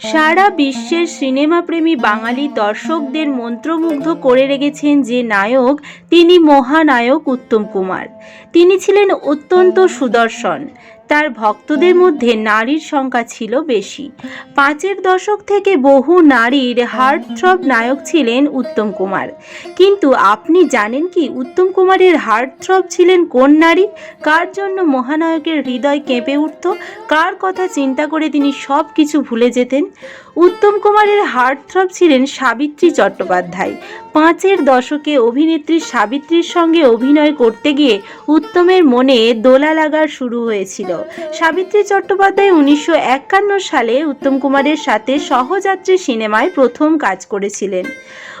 সারা বিশ্বের সিনেমাপ্রেমী বাঙালি দর্শকদের মন্ত্রমুগ্ধ করে রেখেছেন যে নায়ক, তিনি মহানায়ক উত্তম কুমার। তিনি ছিলেন অত্যন্ত সুদর্শন। তার ভক্তদের মধ্যে নারীর সংখ্যা ছিল বেশি। পাঁচের দশক থেকে বহু নারীর হার্টথ্রব নায়ক ছিলেন উত্তম কুমার। কিন্তু আপনি জানেন কি উত্তম কুমারের হার্টথ্রব ছিলেন কোন নারী? কার জন্য মহানায়কের হৃদয় কেঁপে উঠত? কার কথা চিন্তা করে তিনি সব কিছু ভুলে যেতেন? উত্তম কুমারের হার্টথ্রব ছিলেন সাবিত্রী চট্টোপাধ্যায়। পাঁচের দশকে অভিনেত্রী সাবিত্রীর সঙ্গে অভিনয় করতে গিয়ে উত্তমের মনে দোলা লাগার শুরু হয়েছিল। সাবিত্রী চট্টোপাধ্যায় উনিশশো একান্ন সালে উত্তম কুমারের সাথে সহযাত্রী সিনেমায় প্রথম কাজ করেছিলেন।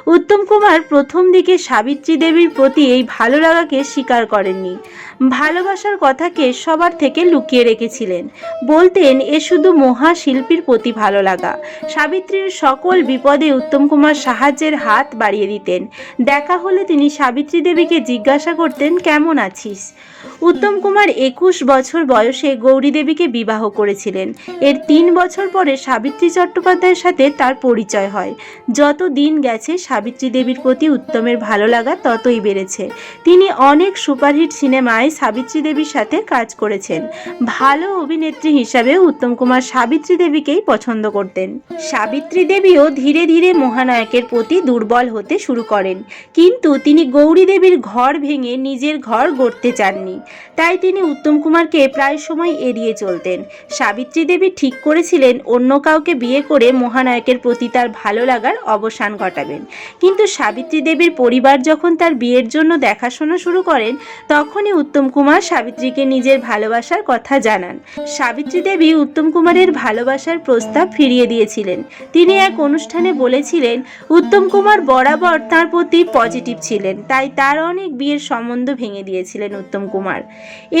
উত্তম কুমার প্রথম দিকে সাবিত্রী দেবীর প্রতি এই ভালো লাগাকে স্বীকার করেননি। ভালোবাসার কথাকে সবার থেকে লুকিয়ে রেখেছিলেন। বলতেন, এ শুধু মহাশিল্পীর প্রতি ভালো লাগা। সাবিত্রীর সকল বিপদে উত্তম কুমার সাহায্যের হাত বাড়িয়ে দিতেন। দেখা হলে তিনি সাবিত্রী দেবীকে জিজ্ঞাসা করতেন, কেমন আছিস? উত্তম কুমার একুশ বছর বয়সে গৌরী দেবীকে বিবাহ করেছিলেন। এর তিন বছর পরে সাবিত্রী চট্টোপাধ্যায়ের সাথে তার পরিচয় হয়। যত দিন গেছে সাবিত্রী দেবীর প্রতি উত্তমের ভালো লাগা ততই বেড়েছে। তিনি অনেক সুপারহিট সিনেমায় সাবিত্রী দেবীর সাথে কাজ করেছেন। ভালো অভিনেত্রী হিসাবে উত্তম কুমার সাবিত্রী দেবীকেই পছন্দ করতেন। সাবিত্রী দেবীও ধীরে ধীরে মহানায়কের প্রতি দুর্বল হতে শুরু করেন। কিন্তু তিনি গৌরী দেবীর ঘর ভেঙে নিজের ঘর গড়তে চাননি। তাই তিনি উত্তম কুমারকে প্রায় সময় এড়িয়ে চলতেন। সাবিত্রী দেবী ঠিক করেছিলেন অন্য কাউকে বিয়ে করে মহানায়কের প্রতি তার ভালো লাগার অবসান ঘটাবেন। কিন্তু সাবিত্রী দেবীর পরিবার যখন তার বিয়ের জন্য দেখাশোনা শুরু করেন, তখনই উত্তম কুমার সাবিত্রীকে নিজের ভালোবাসার কথা জানান। সাবিত্রী দেবী উত্তম কুমারের ভালোবাসার প্রস্তাব ফিরিয়ে দিয়েছিলেন। তিনি এক অনুষ্ঠানে বলেছিলেন, উত্তম কুমার বরাবর তার প্রতি পজিটিভ ছিলেন, তাই তার অনেক বিয়ের সম্বন্ধ ভেঙে দিয়েছিলেন উত্তম কুমার।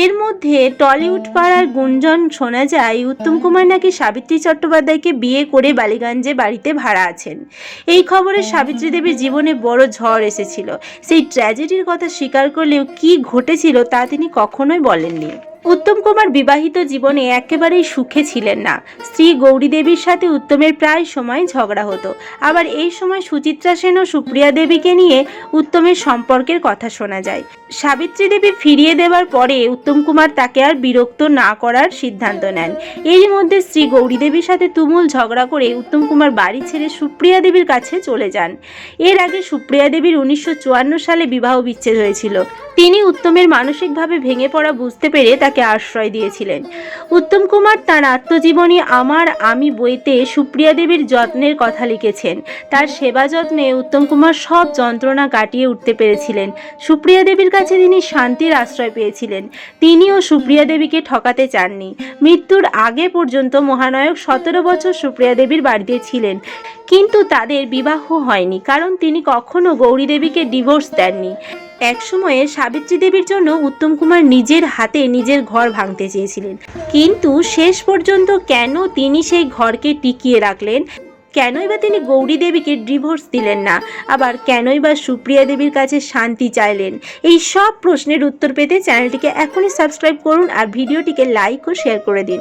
এর মধ্যে টলিউড পাড়ার গুঞ্জন শোনা যায়, উত্তম কুমার নাকি সাবিত্রী চট্টোপাধ্যায়কে বিয়ে করে বালিগঞ্জে বাড়িতে ভাড়া আছেন। এই খবরে সাবিত্রী দেবীর জীবনে বড় ঝড় এসেছিল। সেই ট্র্যাজেডির কথা স্বীকার করলেও কি ঘটেছিল তা তিনি কখনোই বলেননি। উত্তম কুমার বিবাহিত জীবনে একেবারেই সুখে ছিলেন না। স্ত্রী গৌরী দেবীর সাথে উত্তমের প্রায় সময় ঝগড়া হতো। আবার এই সময় সুচিত্রা সেন ও সুপ্রিয়া দেবীকে নিয়ে উত্তমের সম্পর্কের কথা শোনা যায়। সাবিত্রী দেবী ফিরিয়ে দেওয়ার পরে উত্তম কুমার তাকে আর বিরক্ত না করার সিদ্ধান্ত নেন। এরই মধ্যে স্ত্রী গৌরী দেবীর সাথে তুমুল ঝগড়া করে উত্তম কুমার বাড়ি ছেড়ে সুপ্রিয়া দেবীর কাছে চলে যান। এর আগে সুপ্রিয়া দেবীর উনিশশো চুয়ান্ন সালে বিবাহ বিচ্ছেদ হয়েছিল। তিনি উত্তমের মানসিকভাবে ভেঙে পড়া বুঝতে পেরে তাকে আশ্রয় দিয়েছিলেন। উত্তম কুমার তার আত্মজীবনী আমার, আমি বইতে সুপ্রিয়া দেবীর যত্নের কথা লিখেছেন। তার সেবা যত্নে উত্তম কুমার সব যন্ত্রণা কাটিয়ে উঠতে পেরেছিলেন। সুপ্রিয়া দেবীর কাছে তিনি শান্তির আশ্রয় পেয়েছিলেন। তিনিও সুপ্রিয়া দেবীকে ঠকাতে চাননি। মৃত্যুর আগে পর্যন্ত মহানায়ক সতেরো বছর সুপ্রিয়া দেবীর বাড়িতে ছিলেন। কিন্তু তাদের বিবাহ হয়নি, কারণ তিনি কখনো গৌরী দেবীকে ডিভোর্স দেননি। একসময়ে সাবিত্রী দেবীর জন্য উত্তম কুমার নিজের হাতে নিজের ঘর ভাঙতে চেয়েছিলেন। কিন্তু শেষ পর্যন্ত কেন তিনি সেই ঘরকে টিকিয়ে রাখলেন? কেনই বা তিনি গৌরী দেবীকে ডিভোর্স দিলেন না? আবার কেনই বা সুপ্রিয়া দেবীর কাছে শান্তি চাইলেন? এই সব প্রশ্নের উত্তর পেতে চ্যানেলটিকে এখনই সাবস্ক্রাইব করুন আর ভিডিওটিকে লাইক ও শেয়ার করে দিন।